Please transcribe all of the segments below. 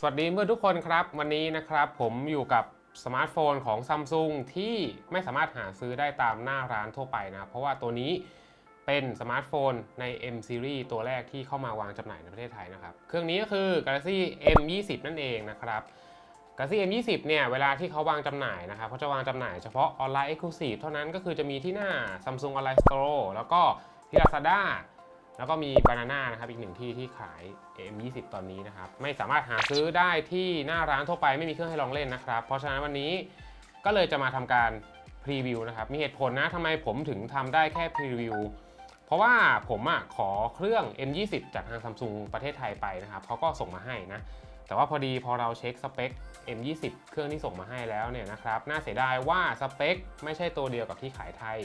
สวัสดีเมื่อทุกคนครับ วันนี้นะครับผมอยู่กับสมาร์ทโฟนของ Samsung ที่ไม่สามารถหาซื้อได้ตามหน้าร้านทั่วไปนะ เพราะว่าตัวนี้เป็นสมาร์ทโฟนใน M Series ตัวแรกที่เข้ามาวางจำหน่ายในประเทศไทยนะครับ เครื่องนี้ก็คือ Galaxy M20 นั่นเองนะครับ Galaxy M20 เนี่ยเวลาที่เขาวางจำหน่ายนะครับเขาจะวางจำหน่ายเฉพาะออนไลน์ Exclusive เท่านั้นก็คือจะมีที่หน้า Samsung Online Store แล้วก็ที่ Lazada แล้วก็มี Banana นะครับอีกหนึ่งที่ที่ขาย M20 ตอนนี้นะครับไม่สามารถหาซื้อได้ที่หน้าร้านทั่วไปไม่มีเครื่องให้ลองเล่นนะครับ เพราะฉะนั้นวันนี้ก็เลยจะมาทำการพรีวิวนะครับมีเหตุผลนะทำไมผมถึงทำได้แค่พรีวิวเพราะว่าผมอะขอเครื่อง M20 จากทาง Samsung ประเทศไทยไปนะครับเขาก็ส่งมาให้นะแต่ว่าพอดีพอเราเช็คสเปค M20 เครื่องที่ส่งมาให้แล้วเนี่ยนะครับน่าเสียดายว่าสเปคไม่ใช่ตัวเดียวกับที่ขายไทย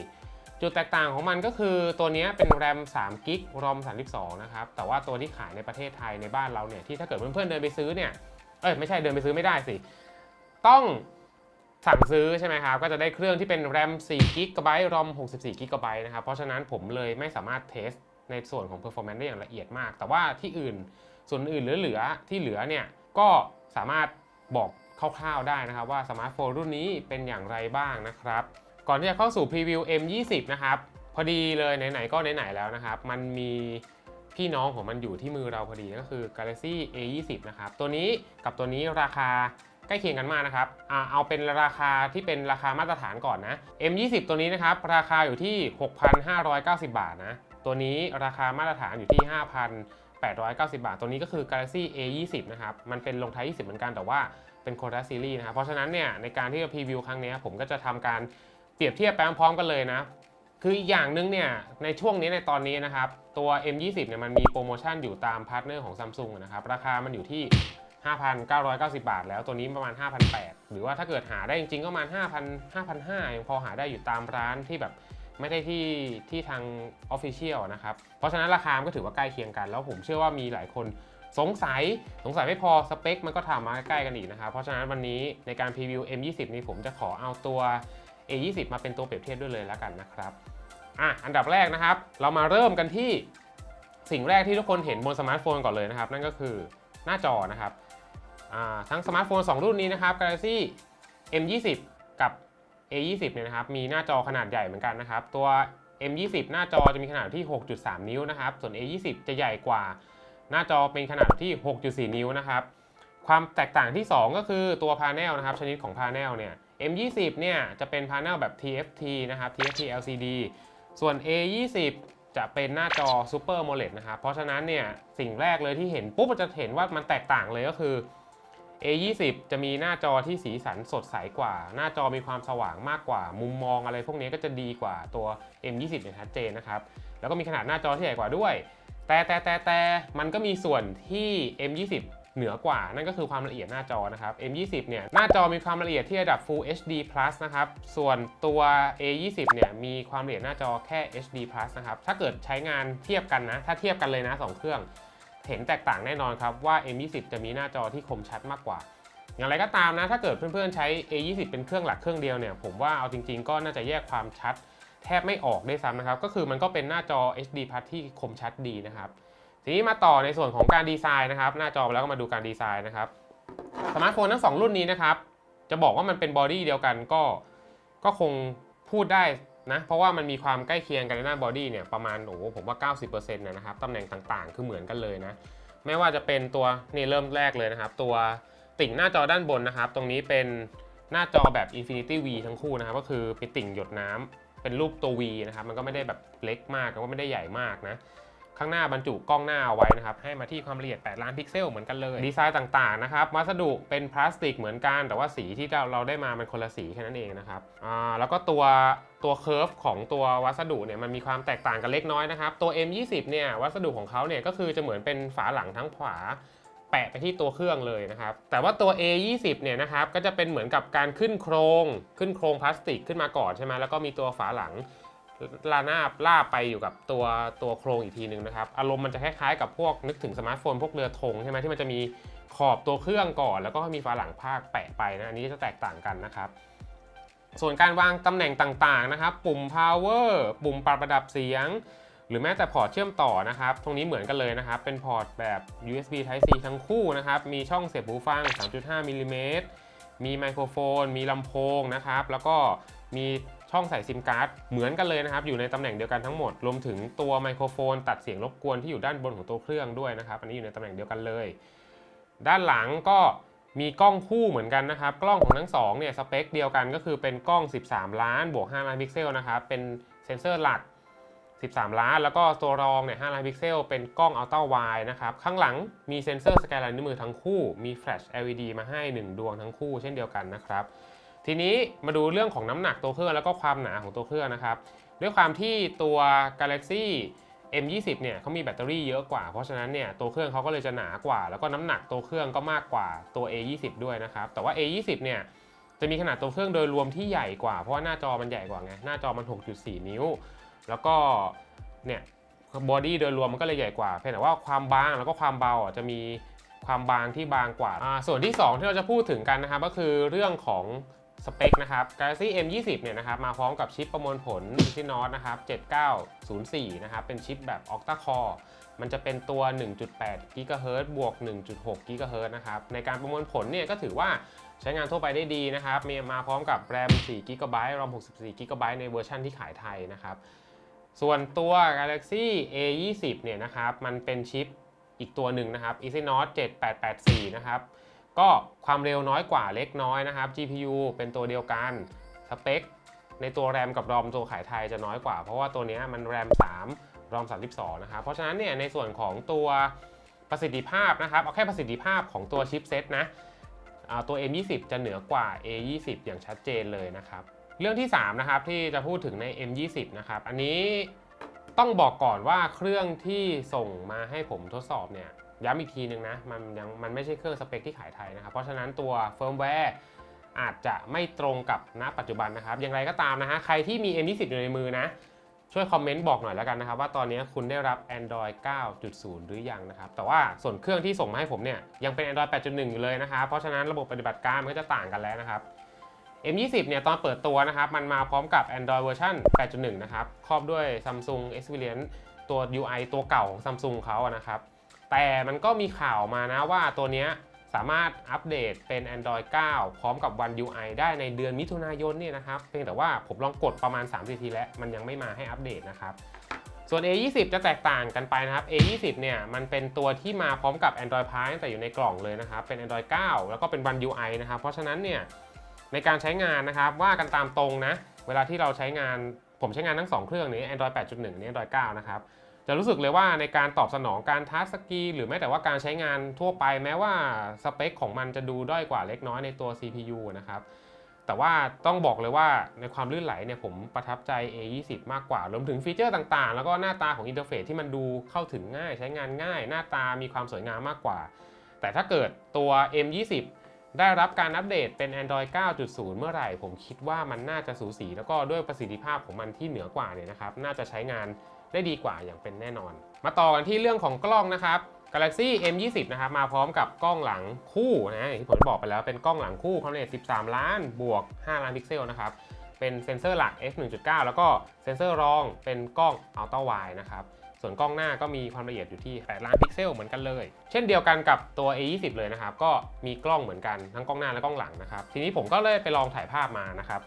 จุดแตกต่างของมันก็คือตัวนี้เป็นแรม3กิกรอม32 นะครับ แต่ว่าตัวที่ขายในประเทศไทยในบ้านเราเนี่ยที่ถ้าเกิดเพื่อนๆเดินไปซื้อเนี่ย เอ้ยไม่ใช่เดินไปซื้อไม่ได้สิ ต้องสั่งซื้อใช่ไหมครับก็จะได้เครื่องที่เป็นแรม4กิกะไบต์รอม64กิกะไบต์นะครับ เพราะฉะนั้นผมเลยไม่สามารถเทสในส่วนของ performance ได้อย่างละเอียดมาก แต่ว่าที่อื่นส่วนอื่นเหลือๆที่เหลือเนี่ยก็สามารถบอกคร่าวๆได้นะครับว่าสมาร์ทโฟนรุ่นนี้เป็นอย่างไรบ้างนะครับ ก่อนที่จะเข้าสู่พรีวิว M20 นะครับ พอดีเลยไหนๆก็ไหนๆแล้วนะครับ มันมีพี่น้องของมันอยู่ที่มือเราพอดีก็คือ Galaxy A20 นะครับ ตัวนี้กับตัวนี้ราคาใกล้เคียงกันมากนะครับเอาเป็นราคาที่เป็นราคามาตรฐานก่อนนะ M20 ตัวนี้นะครับ ราคาอยู่ที่ 6,590 บาทนะ ตัวนี้ราคามาตรฐานอยู่ที่ 5,890 บาท ตัวนี้ก็คือ Galaxy A20 นะครับ มันเป็นลงท้าย 20 เหมือนกันแต่ว่าเป็นคนละซีรีส์นะครับ เพราะฉะนั้นเนี่ยในการที่จะพรีวิวครั้งนี้ผมก็จะทำการ เปรียบเทียบไปพร้อมกันเลยนะ คืออีกอย่างหนึงเนี่ยในช่วงนี้ในตอนนี้นะครับ ตัว M20 เนี่ยมันมีโปรโมชั่นอยู่ตามพาร์ทเนอร์ของ Samsung นะครับ ราคามันอยู่ที่ 5,990 บาท แล้วตัวนี้ประมาณ 5,800 หรือว่าถ้าเกิดหาได้จริงๆก็ประมาณ 5,000 5,500ยังพอหาได้อยู่ตามร้านที่แบบไม่ได้ที่ที่ทาง Official นะครับ เพราะฉะนั้นราคาก็ถือว่าใกล้เคียงกัน แล้วผมเชื่อว่ามีหลายคนสงสัยสงสัยไม่พอสเปคมันก็ถามมาใกล้กันอีกนะครับ เพราะฉะนั้นวันนี้ในการพรีวิว M20 นี้ผมจะขอเอาตัว A20 มาเป็นตัวเปรียบเทียบด้วยเลยแล้วกันนะครับอะอันดับแรกนะครับ เรามาเริ่มกันที่สิ่งแรกที่ทุกคนเห็นบนสมาร์ทโฟนก่อนเลยนะครับ นั่นก็คือหน้าจอนะครับอ่าทั้งสมาร์ทโฟน 2 รุ่นนี้นะครับ Galaxy M20 กับ A20 เนี่ยนะครับ มีหน้าจอขนาดใหญ่เหมือนกันนะครับ ตัว M20 หน้าจอจะมีขนาดที่ 6.3 นิ้วนะครับ ส่วน A20 จะใหญ่กว่า หน้าจอเป็นขนาดที่ 6.4 นิ้วนะครับ ความแตกต่างที่ 2 ก็คือตัวพาเนลนะครับ ชนิดของพาเนลเนี่ย M20 เนี่ยจะเป็นพาร์เนลแบบ TFT นะครับ TFT LCD ส่วน A20 จะเป็นหน้าจอ Super AMOLED นะครับ เพราะฉะนั้นเนี่ยสิ่งแรกเลยที่เห็นปุ๊บจะเห็นว่ามันแตกต่างเลยก็คือ A20 จะมีหน้าจอที่สีสันสดใสกว่า หน้าจอมีความสว่างมากกว่า มุมมองอะไรพวกนี้ก็จะดีกว่าตัว M20 อย่างชัดเจนนะครับ แล้วก็มีขนาดหน้าจอที่ใหญ่กว่าด้วย แต่แต่แต่แต่มันก็มีส่วนที่ M20 เหนือกว่า นั่นก็คือความละเอียดหน้าจอนะครับ M20 เนี่ยหน้าจอมีความละเอียดที่ระดับ Full HD Plus นะครับ ส่วนตัว A20 เนี่ยมีความละเอียดหน้าจอแค่ HD Plus นะครับ ถ้าเกิดใช้งานเทียบกันนะ ถ้าเทียบกันเลยนะ 2 เครื่อง เห็นแตกต่างแน่นอนครับว่า M20 จะมีหน้าจอที่คมชัดมากกว่า อย่างไรก็ตามนะ ถ้าเกิดเพื่อนๆใช้ A20 เป็นเครื่องหลักเครื่องเดียวเนี่ย ผมว่าเอาจริง ๆ ก็น่าจะแยกความชัด แทบไม่ออกได้ซ้ำนะครับ ก็คือมันก็เป็นหน้าจอ HD Plus ที่คมชัดดีนะครับ ทีนี้มาต่อในส่วนของการดีไซน์นะครับ หน้าจอแล้วก็มาดูการดีไซน์นะครับสมาร์ทโฟนทั้งสองรุ่นนี้นะครับ จะบอกว่ามันเป็นบอดี้เดียวกันก็ก็คงพูดได้นะ เพราะว่ามันมีความใกล้เคียงกันในหน้าบอดี้เนี่ยประมาณโอ้ผมว่า 90%นะครับตำแหน่งต่างๆ คือเหมือนกันเลยนะ ไม่ว่าจะเป็นตัวนี่เริ่มแรกเลยนะครับ ตัวติ่งหน้าจอด้านบนนะครับ ตรงนี้เป็นหน้าจอแบบ Infinity V ทั้งคู่นะครับ ก็คือเป็นติ่งหยดน้ำเป็นรูปตัว V นะครับ มันก็ไม่ได้แบบเล็กมากก็ไม่ได้ใหญ่มากนะ ข้างหน้าบรรจุกล้องหน้าเอาไว้นะครับ ให้มาที่ความละเอียด 8 ล้านพิกเซลเหมือนกันเลย ดีไซน์ต่างๆนะครับ วัสดุเป็นพลาสติกเหมือนกัน แต่ว่าสีที่เราได้มามันคนละสีแค่นั้นเองนะครับอ่าแล้วก็ตัวตัวเคอร์ฟของตัววัสดุเนี่ยมันมีความแตกต่างกันเล็กน้อยนะครับ ตัว M20 เนี่ยวัสดุของเขาเนี่ยก็คือจะเหมือนเป็นฝาหลังทั้งขวาแปะไปที่ตัวเครื่องเลยนะครับ แต่ว่าตัว A20 เนี่ยนะครับก็จะเป็นเหมือนกับการขึ้นโครง ขึ้นโครงพลาสติกขึ้นมาก่อนใช่ไหมแล้วก็มีตัวฝาหลัง ลาหน้าล่าไปอยู่กับตัวตัวโครงอีกทีหนึ่งนะครับ อารมณ์มันจะคล้ายๆกับพวกนึกถึงสมาร์ทโฟนพวกเรือธงใช่ไหมที่มันจะมีขอบตัวเครื่องก่อน แล้วก็มีฝาหลังภาคแปะไปนะอันนี้จะแตกต่างกันนะครับ ส่วนการวางตำแหน่งต่างๆนะครับ ปุ่ม power ปุ่มปรับระดับเสียง หรือแม้แต่พอร์ตเชื่อมต่อนะครับ ตรงนี้เหมือนกันเลยนะครับ เป็นพอร์ตแบบ USB Type C ทั้งคู่นะครับ มีช่องเสียบหูฟัง 3.5มิลลิเมตรมีไมโครโฟน มีลำโพงนะครับ แล้วก็มี ช่องใส่ซิมการ์ดเหมือนกันเลยนะครับ อยู่ในตำแหน่งเดียวกันทั้งหมด รวมถึงตัวไมโครโฟน ตัดเสียงรบกวนที่อยู่ด้านบนของตัวเครื่องด้วยนะครับ อันนี้อยู่ในตำแหน่งเดียวกันเลย ด้านหลังก็มีกล้องคู่เหมือนกันนะครับ กล้องของทั้งสองเนี่ยสเปคเดียวกันก็คือเป็นกล้อง 13 ล้านบวก5ล้านพิกเซลนะครับ เป็นเซนเซอร์หลัก 13 ล้าน แล้วก็ตัวรองเนี่ย5ล้านพิกเซล เป็นกล้องอัลตร้าไวนะครับ ข้างหลังมีเซนเซอร์สแกนลายนิ้วมือทั้งคู่ มีแฟลช LED มาให้ 1 ดวงทั้งคู่เช่นเดียวกันนะครับ ทีนี้มาดูเรื่องของน้ำหนักตัวเครื่องแล้วก็ความหนาของตัวเครื่องนะครับ ด้วยความที่ตัว Galaxy M20 เนี่ยเขามีแบตเตอรี่เยอะกว่า เพราะฉะนั้นเนี่ยตัวเครื่องเขาก็เลยจะหนากว่า แล้วก็น้ำหนักตัวเครื่องก็มากกว่าตัว A20 ด้วยนะครับ แต่ว่า A20 เนี่ยจะมีขนาดตัวเครื่องโดยรวมที่ใหญ่กว่า เพราะว่าหน้าจอมันใหญ่กว่าไง หน้าจอมัน 6.4 นิ้ว แล้วก็เนี่ยบอดี้โดยรวมมันก็เลยใหญ่กว่า เพียงแต่ว่าความบางแล้วก็ความเบาจะมีความบางที่บางกว่าอ่าส่วนที่ 2 ที่เราจะพูดถึงกันนะครับก็คือเรื่องของ สเปคนะครับ Galaxy M20 เนี่ยนะครับมาพร้อมกับชิปประมวลผล Exynos นะครับ 7904 นะครับ เป็นชิปแบบ Octa Core มันจะเป็นตัว 1.8 GHz บวก 1.6 GHz นะครับ ในการประมวลผลเนี่ยก็ถือว่าใช้งานทั่วไปได้ดีนะครับ มีมาพร้อมกับ RAM 4 GB ROM 64 GB ในเวอร์ชันที่ขายไทยนะครับ ส่วนตัว Galaxy A20 เนี่ยนะครับ มันเป็นชิปอีกตัวหนึ่งนะครับ Exynos 7884 นะครับ ก็ความเร็วน้อยกว่าเล็กน้อยนะครับ GPU เป็นตัวเดียวกันสเปคในตัว RAM กับ ROM ตัวขายไทยจะน้อยกว่า เพราะว่าตัวนี้มัน RAM 3 ROM 32 นะครับ เพราะฉะนั้นเนี่ยในส่วนของตัวประสิทธิภาพนะครับ เอาแค่ประสิทธิภาพของตัวชิปเซตนะตัว M20 จะเหนือกว่า A20 อย่างชัดเจนเลยนะครับ เรื่องที่ 3 นะครับ ที่จะพูดถึงใน M20 นะครับ อันนี้ต้องบอกก่อนว่าเครื่องที่ส่งมาให้ผมทดสอบเนี่ย ย้ำอีกทีนึงนะ มันยังมันไม่ใช่เครื่องสเปคที่ขายไทยนะครับ เพราะฉะนั้นตัวเฟิร์มแวร์อาจจะไม่ตรงกับณปัจจุบันนะครับ อย่างไรก็ตามนะฮะ ใครที่มี M20 อยู่ในมือนะ ช่วยคอมเมนต์บอกหน่อยแล้วกันนะครับ ว่าตอนนี้คุณได้รับ Android 9.0 หรือยังนะครับ แต่ว่าส่วนเครื่องที่ส่งมาให้ผมเนี่ยยังเป็น Android 8.1 อยู่เลยนะครับ เพราะฉะนั้นระบบปฏิบัติการมันก็จะต่างกันแล้วนะครับ M20 เนี่ยตอนเปิดตัวนะครับ มันมาพร้อมกับ Android เวอร์ชัน8.1 นะครับ ครอบด้วย Samsung Experience ตัว UI ตัวเก่าของ Samsung เขานะครับ แต่มันก็มีข่าวมานะว่าตัวนี้สามารถอัปเดตเป็น Android 9 พร้อมกับ One UI ได้ในเดือนมิถุนายนเนี่ยนะครับ เพียงแต่ว่าผมลองกดประมาณ 3 ทีแล้ว มันยังไม่มาให้อัปเดตนะครับ ส่วน A20 จะแตกต่างกันไปนะครับ A20 เนี่ยมันเป็นตัวที่มาพร้อมกับ Android Pie แต่อยู่ในกล่องเลยนะครับ เป็น Android 9 แล้วก็เป็น One UI นะครับ เพราะฉะนั้นเนี่ยในการใช้งานนะครับว่ากันตามตรงนะ เวลาที่เราใช้งานผมใช้งานทั้ง 2 เครื่องนี้ Android 8.1 นี่ Android 9 นะครับ จะรู้สึกเลยว่าในการตอบสนองการทัชสกีหรือแม้แต่ว่าการใช้งานทั่วไปแม้ว่าสเปคของมันจะดูด้อยกว่าเล็กน้อยในตัว CPU นะครับแต่ว่าต้องบอกเลยว่าในความลื่นไหลเนี่ยผมประทับใจ A20 มากกว่ารวมถึงฟีเจอร์ต่างๆ แล้วก็หน้าตาของอินเทอร์เฟซที่มันดูเข้าถึงง่าย ใช้งานง่าย หน้าตามีความสวยงามมากกว่า แต่ถ้าเกิดตัว M20 ได้รับการอัปเดตเป็น Android 9.0 เมื่อไหร่ ผมคิดว่ามันน่าจะสูสี แล้วก็ด้วยประสิทธิภาพของมันที่เหนือกว่าเนี่ยนะครับ น่าจะใช้งาน ได้ดีกว่าอย่างเป็นแน่นอน มาต่อกันที่เรื่องของกล้องนะครับ Galaxy M20 นะครับมาพร้อมกับกล้องหลังคู่นะที่ผมบอกไปแล้วเป็นกล้องหลังคู่ความละเอียด 13 ล้านบวก 5 ล้านพิกเซลนะครับเป็นเซ็นเซอร์หลัก f1.9 แล้วก็เซ็นเซอร์รองเป็นกล้อง Ultra Wide นะครับส่วนกล้องหน้าก็มีความละเอียดอยู่ที่ 8 ล้านพิกเซลเหมือนกันเลย เช่นเดียวกันกับตัว A20 เลยนะครับก็มีกล้องเหมือนกันทั้งกล้องหน้าและกล้องหลังนะครับทีนี้ผมก็เลยไปลองถ่ายภาพมานะครับ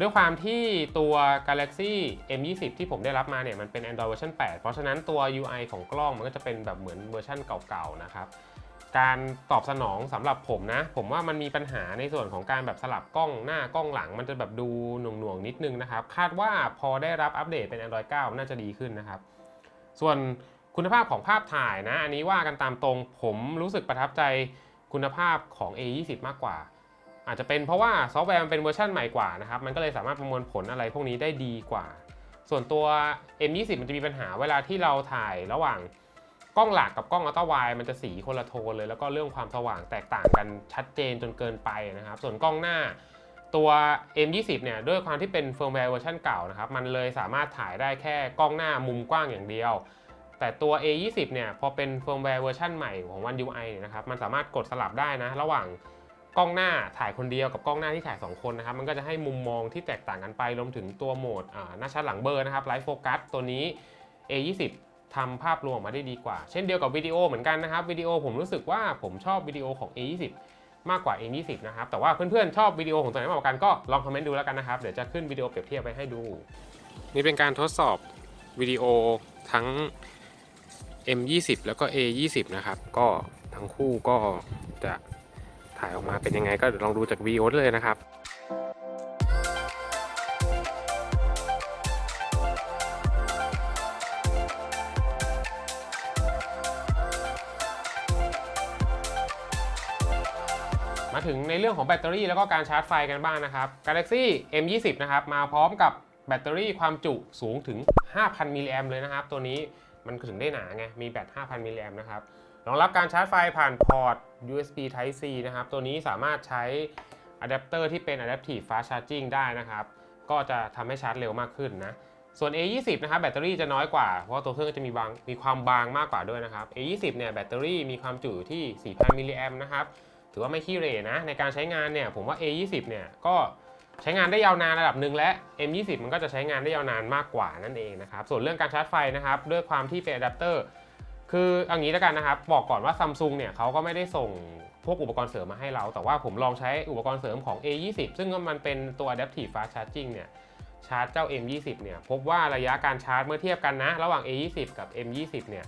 ด้วยความที่ตัว Galaxy M20 ที่ผมได้รับมาเนี่ยมันเป็น Android เวอร์ชัน8 เพราะฉะนั้นตัว UI ของกล้องมันก็จะเป็นแบบเหมือนเวอร์ชันเก่าๆนะครับการตอบสนองสำหรับผมนะ ผมว่ามันมีปัญหาในส่วนของการแบบสลับกล้องหน้ากล้องหลัง มันจะแบบดูหน่วงๆนิดนึงนะครับ คาดว่าพอได้รับอัปเดตเป็น Android 9 น่าจะดีขึ้นนะครับ ส่วนคุณภาพของภาพถ่ายนะ อันนี้ว่ากันตามตรงผมรู้สึกประทับใจคุณภาพของ A20 มากกว่า อาจจะเป็นเพราะว่าซอฟต์แวร์มันเป็นเวอร์ชันใหม่กว่านะครับ มันก็เลยสามารถประมวลผลอะไรพวกนี้ได้ดีกว่า ส่วนตัว M20 มันจะมีปัญหาเวลาที่เราถ่ายระหว่างกล้องหลักกับกล้องอัลตร้าไวมันจะสีคนละโทนเลย แล้วก็เรื่องความสว่างแตกต่างกันชัดเจนจนเกินไปนะครับ ส่วนกล้องหน้าตัว M20 เนี่ยด้วยความที่เป็นเฟิร์มแวร์เวอร์ชันเก่านะครับ มันเลยสามารถถ่ายได้แค่กล้องหน้ามุมกว้างอย่างเดียว แต่ตัว A20 เนี่ยพอเป็นเฟิร์มแวร์เวอร์ชันใหม่ของ One UI เนี่ยนะครับ มันสามารถกดสลับได้นะ ระหว่าง กล้องหน้าถ่ายคนเดียวกับกล้องหน้าที่ถ่าย 2 คนนะครับมันก็จะให้มุมมองที่แตกต่างกันไปรวมถึงตัวโหมดหน้าชัดหลังเบลอร์นะครับไลฟ์โฟกัสตัวนี้ A20 ทำภาพรวมออกมาได้ดีกว่า เช่นเดียวกับวิดีโอเหมือนกันนะครับวิดีโอผมรู้สึกว่าผมชอบวิดีโอของ A20 มากกว่า A20 นะครับแต่ว่าเพื่อนๆชอบวิดีโอของตัวไหนมากกว่ากันก็ลองคอมเมนต์ดูแล้วกันนะครับเดี๋ยวจะขึ้นวิดีโอเปรียบเทียบไปให้ดู นี่เป็นการทดสอบวิดีโอทั้ง M20 แล้วก็ A20 นะครับก็ทั้งคู่ก็จะายออกมาเป็นยังไงก็เดี๋ยวลองดูจากวีโอดเลยนะครับมาถึงในเรื่องของแบตเตอรี่แล้วก็การชาร์จไฟกันบ้างนะครับ Galaxy M20 นะครับมาพร้อมกับแบตเตอรี่ความจุสูงถึง 5,000 มิลลิแอมเลยนะครับ ตัวนี้มันถึงได้หนาไง มีแบต 5,000 มิลลิแอมนะครับ รองรับการชาร์จไฟผ่านพอร์ต USB Type C นะครับ ตัวนี้สามารถใช้อะแดปเตอร์ที่เป็น Adaptive Fast Charging ได้นะครับ ก็จะทำให้ชาร์จเร็วมากขึ้นนะ ส่วน A20 นะครับแบตเตอรี่จะน้อยกว่า เพราะว่าตัวเครื่องจะมีบางมีความบางมากกว่าด้วยนะครับ A20 เนี่ยแบตเตอรี่มีความจุที่ 4,000มิลลิแอมนะครับถือว่าไม่ขี้เรนะ ในการใช้งานเนี่ยผมว่า A20 เนี่ยก็ใช้งานได้ยาวนานระดับหนึ่งและ M20 มันก็จะใช้งานได้ยาวนานมากกว่านั่นเองนะครับ ส่วนเรื่องการชาร์จไฟนะครับ ด้วยความที่เป็นอะแดปเตอร์ คือเอางี้แล้วกันนะครับ บอกก่อนว่าซัมซุงเนี่ยเขาก็ไม่ได้ส่งพวกอุปกรณ์เสริมมาให้เรา แต่ว่าผมลองใช้อุปกรณ์เสริมของ A20 ซึ่งมันเป็นตัว Adaptive Fast Charging เนี่ยชาร์จเจ้า M20 เนี่ยพบว่าระยะการชาร์จเมื่อเทียบกันนะ ระหว่าง A20 กับ M20 เนี่ย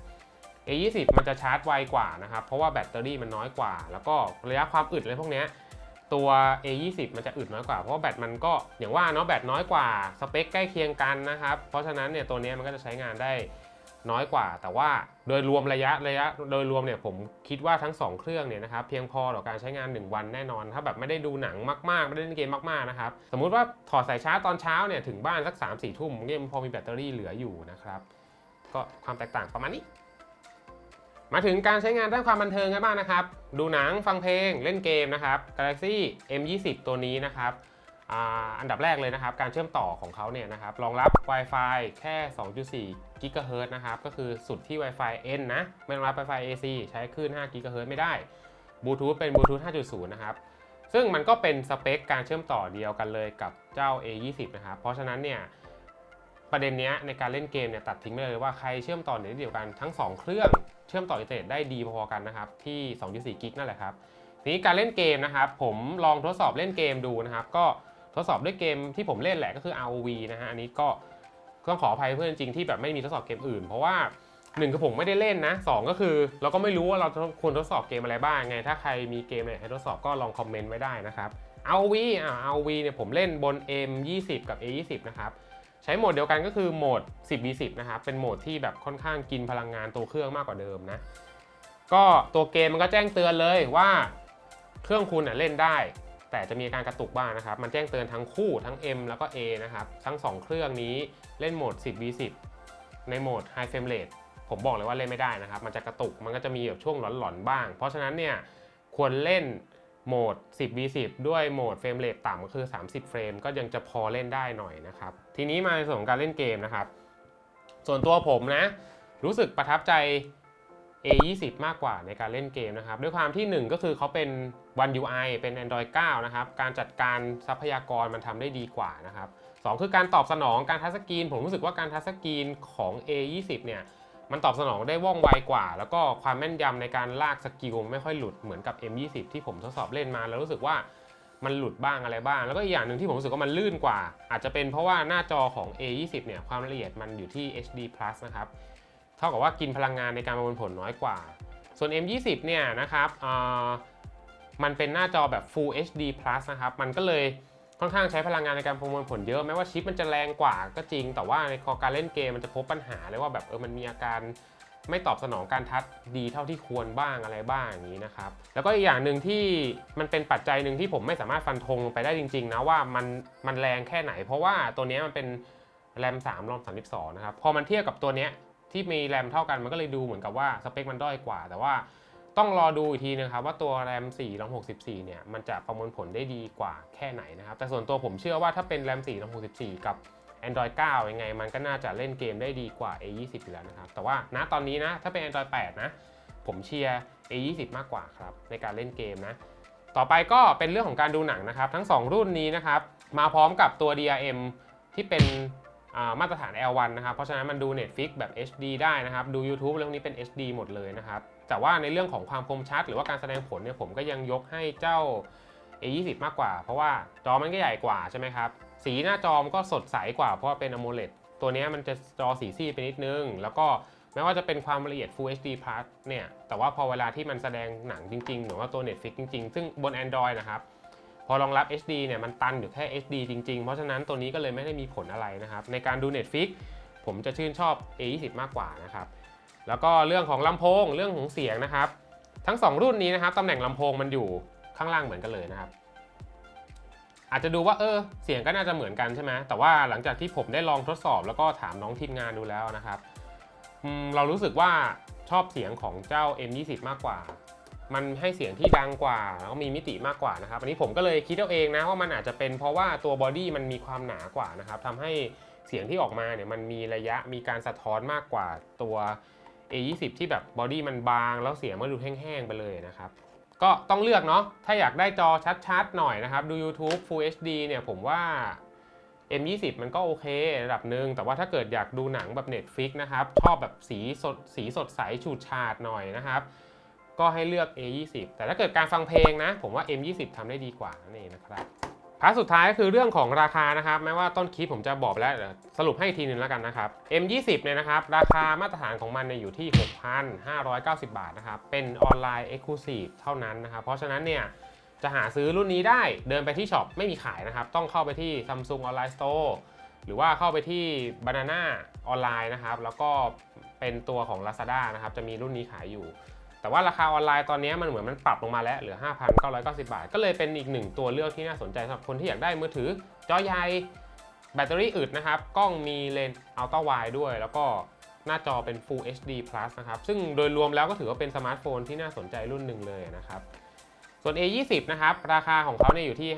A20 มันจะชาร์จไวกว่านะครับ เพราะว่าแบตเตอรี่มันน้อยกว่า แล้วก็ระยะความอึดอะไรพวกนี้ตัว A20 มันจะอึดน้อยกว่า เพราะาแบตมันก็อย่างว่าเนาะแบตน้อยกว่าสเปคใกล้เคียงกันนะครับ เพราะฉะนั้นเนี่ยตัวนี้มันก็จะใช้งานได้ น้อยกว่า แต่ว่าโดยรวมระยะระยะโดยรวมเนี่ยผมคิดว่าทั้ง 2 เครื่องเนี่ยนะครับเพียงพอต่อการใช้งาน 1 วันแน่นอน ถ้าแบบไม่ได้ดูหนังมากๆ ไม่ได้เล่นเกมมากๆนะครับสมมุติว่าถอดสายชาร์จตอนเช้าเนี่ยถึงบ้านสัก3-4ทุ่มเนี่ยมันพอมีแบตเตอรี่เหลืออยู่นะครับก็ความแตกต่างประมาณนี้ มาถึงการใช้งานด้านความบันเทิงกันบ้างนะครับ ดูหนังฟังเพลงเล่นเกมนะครับ Galaxy M20 ตัวนี้นะครับ อันดับแรกเลยนะครับ การเชื่อมต่อของเขาเนี่ยนะครับรองรับ Wi-Fi แค่ 2.4 GHz นะครับ ก็คือสุดที่ Wi-Fi N นะ ไม่รองรับ Wi-Fi AC ใช้คลื่น5 GHz ไม่ได้ Bluetooth เป็น Bluetooth 5.0 นะครับ ซึ่งมันก็เป็นสเปคการเชื่อมต่อเดียวกันเลยกับเจ้า A20 นะครับ เพราะฉะนั้นเนี่ยประเด็นเนี้ยในการเล่นเกมเนี่ยตัดทิ้งไปเลยว่าใครเชื่อมต่อเน็ตได้เดียวกันทั้ง 2 เครื่องเชื่อมต่ออินเทอร์เน็ตได้ดีพอๆกันนะครับ ที่ 2.4 กิกนั่นแหละครับทีนี้การเล่นเกมนะครับ ผมลองทดสอบเล่นเกมดูนะครับ ก็ ทดสอบด้วยเกมที่ผมเล่นแหละก็คือ ROV นะฮะอันนี้ก็ต้องขออภัยเพื่อนจริงที่แบบไม่มีทดสอบเกมอื่น เพราะว่าหนึ่งคือผมไม่ได้เล่นนะสองก็คือ เราก็ไม่รู้ว่าเราควรทดสอบเกมอะไรบ้างไง ถ้าใครมีเกมอะไรให้ทดสอบก็ลองคอมเมนต์ไว้ได้นะครับ ROV อ่า ROV เนี่ยผมเล่นบน M20 กับ A20 นะครับ ใช้โหมดเดียวกันก็คือโหมด 10v10 นะครับ เป็นโหมดที่แบบค่อนข้างกินพลังงานตัวเครื่องมากกว่าเดิมนะ ก็ตัวเกมมันก็แจ้งเตือนเลยว่า เครื่องคุณน่ะเล่นได้ แต่จะมีอาการกระตุกบ้างนะครับ มันแจ้งเตือนทั้งคู่ทั้ง M แล้วก็ A นะครับ ทั้ง 2 เครื่องนี้เล่นโหมด 10v10 ในโหมด High Frame Rate ผมบอกเลยว่าเล่นไม่ได้นะครับ มันจะกระตุก มันก็จะมีแบบช่วงหลอนๆบ้าง เพราะฉะนั้นเนี่ยควรเล่นโหมด 10v10 ด้วยโหมดเฟรมเรทต่ำก็คือ 30 เฟรม ก็ยังจะพอเล่นได้หน่อยนะครับ ทีนี้มาในส่วนของการเล่นเกมนะครับ ส่วนตัวผมนะ รู้สึกประทับใจ A20 มากกว่าในการเล่นเกมนะครับ ด้วยความที่ 1 ก็คือเขาเป็น One UI เป็น Android 9 นะครับ การจัดการทรัพยากรมันทำได้ดีกว่านะครับสองคือการตอบสนองการทัชสกรีน ผมรู้สึกว่าการทัชสกรีนของ A20 เนี่ยมันตอบสนองได้ว่องไวกว่า แล้วก็ความแม่นยำในการลากสกิลไม่ค่อยหลุดเหมือนกับ M20 ที่ผมทดสอบเล่นมา แล้วรู้สึกว่ามันหลุดบ้างอะไรบ้าง แล้วก็อีกอย่างหนึ่งที่ผมรู้สึกว่ามันลื่นกว่า อาจจะเป็นเพราะว่าหน้าจอของ A20 เนี่ยความละเอียดมันอยู่ที่ HD+ นะครับ เท่ากับว่ากินพลังงานในการประมวลผลน้อยกว่า ส่วน M20 เนี่ยนะครับมันเป็นหน้าจอแบบ Full HD+ นะครับ มันก็เลยค่อนข้างใช้พลังงานในการประมวลผลเยอะ แม้ว่าชิปมันจะแรงกว่าก็จริง แต่ว่าในคอการเล่นเกมมันจะพบปัญหาเลยว่าแบบเออมันมีอาการไม่ตอบสนองการทัชดีเท่าที่ควรบ้างอะไรบ้างอย่างนี้นะครับ แล้วก็อีกอย่างหนึ่งที่มันเป็นปัจจัยหนึ่งที่ผมไม่สามารถฟันธงไปได้จริง ๆ นะว่ามันมันแรงแค่ไหน เพราะว่าตัวนี้มันเป็นแรม3รอม32 นะครับ พอมันเทียบกับตัวเนี้ย ที่มีแรมเท่ากันมันก็เลยดูเหมือนกับว่าสเปคมันด้อยกว่า แต่ว่าต้องรอดูอีกทีนะครับว่าตัวแรม4รอม64 เนี่ยมันจะประมวลผลได้ดีกว่าแค่ไหนนะครับ แต่ส่วนตัวผมเชื่อว่าถ้าเป็นแรม4รอม64 กับ Android 9 ยังไง มันก็น่าจะเล่นเกมได้ดีกว่า A20 อยู่แล้วนะครับ แต่ว่าณตอนนี้นะถ้าเป็น Android 8 นะ ผมเชียร์ A20 มากกว่าครับ ในการเล่นเกมนะ ต่อไปก็เป็นเรื่องของการดูหนังนะครับ ทั้ง 2 รุ่นนี้นะครับ มาพร้อมกับตัว DRM ที่เป็น มาตรฐาน L1 นะครับ เพราะฉะนั้นมันดู Netflix แบบ HD ได้นะครับ ดู YouTube เรื่องนี้เป็น HD หมดเลยนะครับ แต่ว่าในเรื่องของความคมชัด หรือว่าการแสดงผลเนี่ยผมก็ยังยกให้เจ้า A20 มากกว่า เพราะว่าจอมันก็ใหญ่กว่าใช่ไหมครับ สีหน้าจอมันก็สดใสกว่า เพราะว่าเป็น AMOLED ตัวนี้มันจะจอสีซีดไปนิดนึง แล้วก็แม้ว่าจะเป็นความละเอียด Full HD Plus เนี่ย แต่ว่าพอเวลาที่มันแสดงหนังจริงๆหมือว่าตัว Netflix จริงๆ ซึ่งบน Android นะครับ พอรองรับ HD เนี่ยมันตันอยู่แค่ HD จริงๆ เพราะฉะนั้นตัวนี้ก็เลยไม่ได้มีผลอะไรนะครับ ในการดู Netflix ผมจะชื่นชอบ A20 มากกว่านะครับ แล้วก็เรื่องของลำโพงเรื่องของเสียงนะครับ ทั้ง 2 รุ่นนี้นะครับตำแหน่งลำโพงมันอยู่ข้างล่างเหมือนกันเลยนะครับ อาจจะดูว่าเออเสียงก็น่าจะเหมือนกันใช่ไหมแต่ว่าหลังจากที่ผมได้ลองทดสอบ แล้วก็ถามน้องทีมงานดูแล้วนะครับเรารู้สึกว่าชอบเสียงของเจ้า M20 มากกว่า มันให้เสียงที่ดังกว่าแล้วก็มีมิติมากกว่านะครับอันนี้ผมก็เลยคิดเอาเองนะว่ามันอาจจะเป็นเพราะว่าตัวบอดี้มันมีความหนากว่านะครับทำให้เสียงที่ออกมาเนี่ยมันมีระยะมีการสะท้อนมากกว่าตัว A20 ที่แบบบอดี้มันบาง แล้วเสียงมันดูแห้งๆไปเลยนะครับก็ต้องเลือกเนาะถ้าอยากได้จอชัดๆหน่อยนะครับ ดู YouTube Full HD เนี่ยผมว่า M20 มันก็โอเคระดับหนึ่งแต่ว่าถ้าเกิดอยากดูหนังแบบ Netflix นะครับ ชอบแบบสีสดสีสดใสฉูดฉาดหน่อยนะครับ ก็ให้เลือก A20 แต่ถ้าเกิดการฟังเพลงนะ ผมว่า M20 ทำได้ดีกว่านั่นเองนะครับพาร์ทสุดท้ายก็คือเรื่องของราคานะครับแม้ว่าต้นคลิปผมจะบอกแล้วสรุปให้อีกทีนึงแล้วกันนะครับ M20 เนี่ยนะครับ ราคามาตรฐานของมันเนี่ยอยู่ที่ 6,590 บาทนะครับ เป็นออนไลน์ Exclusive เท่านั้นนะครับ เพราะฉะนั้นเนี่ยจะหาซื้อรุ่นนี้ได้เดินไปที่ช็อปไม่มีขายนะครับ ต้องเข้าไปที่ Samsung Online Store หรือว่าเข้าไปที่ Banana ออนไลน์นะครับ แล้วก็เป็นตัวของ Lazada นะครับจะมีรุ่นนี้ขายอยู่ แต่ว่าราคาออนไลน์ตอนนี้มันเหมือนมันปรับลงมาแล้วเหลือ 5,990 บาท ก็เลยเป็นอีกหนึ่งตัวเลือกที่น่าสนใจสำหรับคนที่อยากได้มือถือ จอใหญ่แบตเตอรี่อึดนะครับ กล้องมีเลนส์อัลตร้าไวด้วย แล้วก็หน้าจอเป็น Full HD Plus นะครับ ซึ่งโดยรวมแล้วก็ถือว่าเป็นสมาร์ทโฟนที่น่าสนใจรุ่นหนึ่งเลยนะครับ ส่วน A20 นะครับ ราคาของเขาเนี่ยอยู่ที่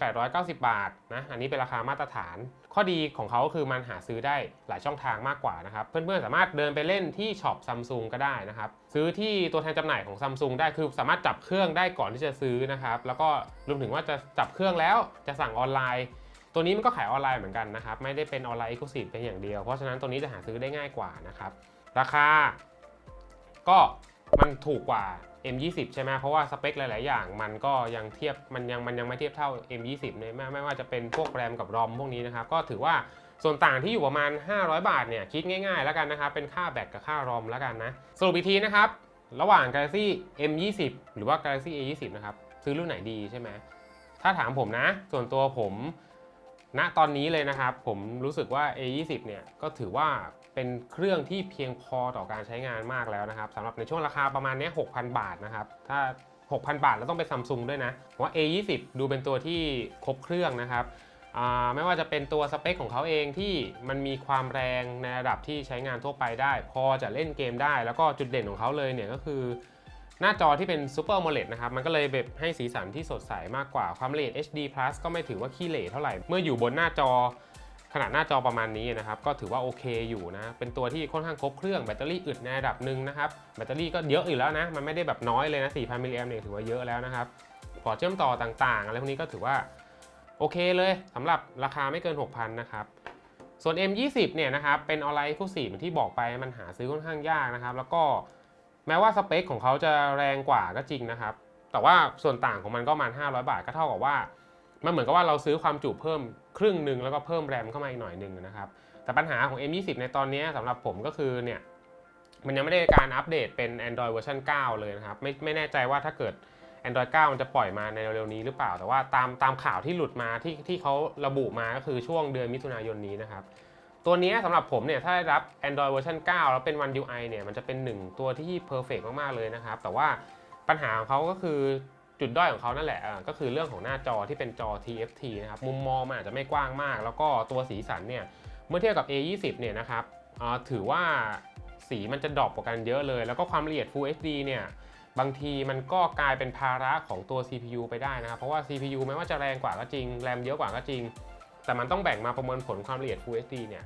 5,890 บาทนะ อันนี้เป็นราคามาตรฐาน ข้อดีของเขาก็คือมันหาซื้อได้หลายช่องทางมากกว่านะครับ เพื่อนๆสามารถเดินไปเล่นที่ช็อปซัมซุงก็ได้นะครับ ซื้อที่ตัวแทนจำหน่ายของซัมซุงได้ คือสามารถจับเครื่องได้ก่อนที่จะซื้อนะครับ แล้วก็รวมถึงว่าจะจับเครื่องแล้วจะสั่งออนไลน์ ตัวนี้มันก็ขายออนไลน์เหมือนกันนะครับ ไม่ได้เป็นออนไลน์เอกลุศิเป็นอย่างเดียว เพราะฉะนั้นตัวนี้จะหาซื้อได้ง่ายกว่านะครับ ราคา ก็มันถูกกว่า M20 ใช่ไหมเพราะว่าสเปคหลาย ๆ อย่างมันก็ยังเทียบมันยังมันยังไม่เทียบเท่า M20 เนี่ยไม่ไม่ว่าจะเป็นพวกแรมกับรอมพวกนี้นะครับก็ถือว่าส่วนต่างที่อยู่ประมาณ 500 บาทเนี่ยคิดง่าย ๆ แล้วกันนะครับเป็นค่าแบตกับค่ารอมแล้วกันนะสรุปอีกทีนะครับระหว่าง Galaxy M20 หรือว่า Galaxy A20 นะครับซื้อรุ่นไหนดีใช่ไหมถ้าถามผมนะ ส่วนตัวผม ณตอนนี้เลยนะครับ ผมรู้สึกว่า A20 เนี่ยก็ถือว่าเป็นเครื่องที่เพียงพอต่อการใช้งานมากแล้วนะครับสำหรับในช่วงราคาประมาณนี้6,000 บาทนะครับ ถ้า 6,000 บาทแล้วต้องเป็นซัมซุงด้วยนะผมว่า A20 ดูเป็นตัวที่ครบเครื่องนะครับไม่ว่าจะเป็นตัวสเปคของเขาเองที่มันมีความแรงในระดับที่ใช้งานทั่วไปได้ พอจะเล่นเกมได้ แล้วก็จุดเด่นของเขาเลยเนี่ยก็คือ หน้าจอที่เป็น Super AMOLED นะครับ มันก็เลยแบบให้สีสันที่สดใสมากกว่าความละเอียด HD Plus ก็ไม่ถือว่าขี้เหร่เท่าไหร่ เมื่ออยู่บนหน้าจอขนาดหน้าจอประมาณนี้นะครับ ก็ถือว่าโอเคอยู่นะ เป็นตัวที่ค่อนข้างครบเครื่องแบตเตอรี่อึดในระดับหนึ่งนะครับ แบตเตอรี่ก็เยอะอยู่แล้วนะ มันไม่ได้แบบน้อยเลยนะ4,000มิลลิแอมเนี่ยถือว่าเยอะแล้วนะครับพอเชื่อมต่อต่างๆอะไรพวกนี้ก็ถือว่าโอเคเลยสำหรับราคาไม่เกิน 6,000นะครับส่วน M20 เนี่ยนะครับเป็นออนไลน์คู่สีเหมือนที่บอกไปมันหาซื้อค่อนข้างยากนะครับ แล้วก็ แม้ว่าสเปคของเขาจะแรงกว่าก็จริงนะครับ แต่ว่าส่วนต่างของมันก็ประมาณ 500 บาทก็เท่ากับว่า มันเหมือนกับว่าเราซื้อความจุเพิ่มครึ่งหนึ่งแล้วก็เพิ่มแรมเข้ามาอีกหน่อยหนึ่งนะครับ แต่ปัญหาของ M20 ในตอนนี้สำหรับผมก็คือเนี่ยมันยังไม่ได้การอัปเดตเป็น Android เวอร์ชัน9 เลยนะครับ ไม่ไม่แน่ใจว่าถ้าเกิด Android 9 มันจะปล่อยมาในเร็วๆนี้หรือเปล่า แต่ว่าตามตามข่าวที่หลุดมาที่ที่เขาระบุมาก็คือช่วงเดือนมิถุนายนนี้นะครับ ตัวนี้สำหรับผมเนี่ยถ้าได้รับ Android เวอร์ชัน9 แล้วเป็น One UI เนี่ยมันจะเป็นหนึ่งตัวที่ perfect มาก ๆ เลยนะครับ แต่ว่าปัญหาของเขาก็คือจุดด้อยของเขานั่นแหละก็คือเรื่องของหน้าจอที่เป็นจอ TFT นะครับมุมมองมันอาจจะไม่กว้างมาก แล้วก็ตัวสีสันเนี่ยเมื่อเทียบกับ A20 เนี่ยนะครับถือว่าสีมันจะดรอปกว่ากันเยอะเลย แล้วก็ความละเอียด Full HD เนี่ยบางทีมันก็กลายเป็นภาระของตัว CPU ไปได้นะครับ เพราะว่า CPU แม้ว่าจะแรงกว่าก็จริง แรมเยอะกว่าก็จริง แต่มันต้องแบ่งมาประเมินผลความละเอียด Full HD เนี่ย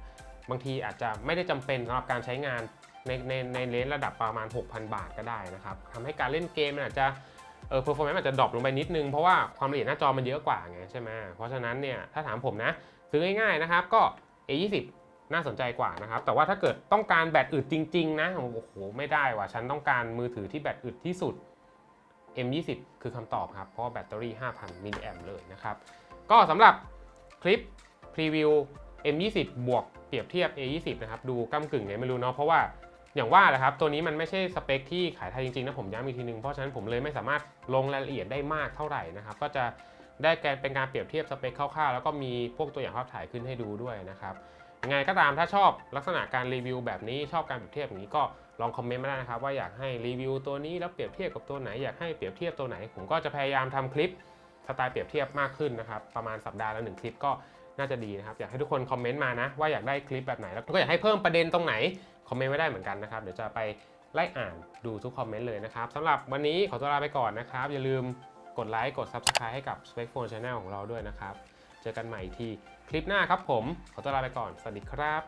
บางทีอาจจะไม่ได้จำเป็นสำหรับการใช้งานในในในเลนส์ระดับประมาณ 6,000 บาทก็ได้นะครับทำให้การเล่นเกมมันอาจจะเออ performance อาจจะดรอปลงไปนิดนึง เพราะว่าความละเอียดหน้าจอมันเยอะกว่าไงใช่ไหมเพราะฉะนั้นเนี่ยถ้าถามผมนะ ซื้อง่ายๆนะครับก็ A20 น่าสนใจกว่านะครับ แต่ว่าถ้าเกิดต้องการแบตอึดจริง ๆ นะโอ้โหไม่ได้ว่ะฉันต้องการมือถือที่แบตอึดที่สุด M20 คือคำตอบครับ เพราะแบตเตอรี่ 5,000 มิลลิแอมเลยนะครับ ก็สำหรับ คลิปพรีวิว M20 บวกเปรียบเทียบ A20 นะครับ ดูก้ากึ่งไงไม่รู้เนาะเพราะว่าอย่างว่าแหละครับตัวนี้มันไม่ใช่สเปคที่ขายไทยจริงๆนะผมย้ำอีกทีนึง เพราะฉะนั้นผมเลยไม่สามารถลงรายละเอียดได้มากเท่าไหร่นะครับ ก็จะได้แกนเป็นการเปรียบเทียบสเปคคร่าวๆแล้วก็มีพวกตัวอย่างภาพถ่ายขึ้นให้ดูด้วยนะครับยังไงก็ตามถ้าชอบลักษณะการรีวิวแบบนี้ชอบการเปรียบเทียบอย่างนี้ก็ลองคอมเมนต์มาได้นะครับว่าอยากให้รีวิวตัวนี้แล้วเปรียบเทียบกับตัวไหนอยากให้เปรียบเทียบตัวไหน ผมก็จะพยายามทำคลิป สไตล์เปรียบเทียบมากขึ้นนะครับ ประมาณสัปดาห์ละหนึ่งคลิปก็น่าจะดีนะครับ อยากให้ทุกคนคอมเมนต์มานะ ว่าอยากได้คลิปแบบไหน แล้วก็อยากให้เพิ่มประเด็นตรงไหน คอมเมนต์ไว้ได้เหมือนกันนะครับ เดี๋ยวจะไปไล่อ่านดูทุกคอมเมนต์เลยนะครับสำหรับวันนี้ขอตัวลาไปก่อนนะครับ อย่าลืมกดไลค์กด Subscribe ให้กับ Spec Phone Channel ของเราด้วยนะครับ เจอกันใหม่ที่คลิปหน้าครับผม ขอตัวลาไปก่อน สวัสดีครับ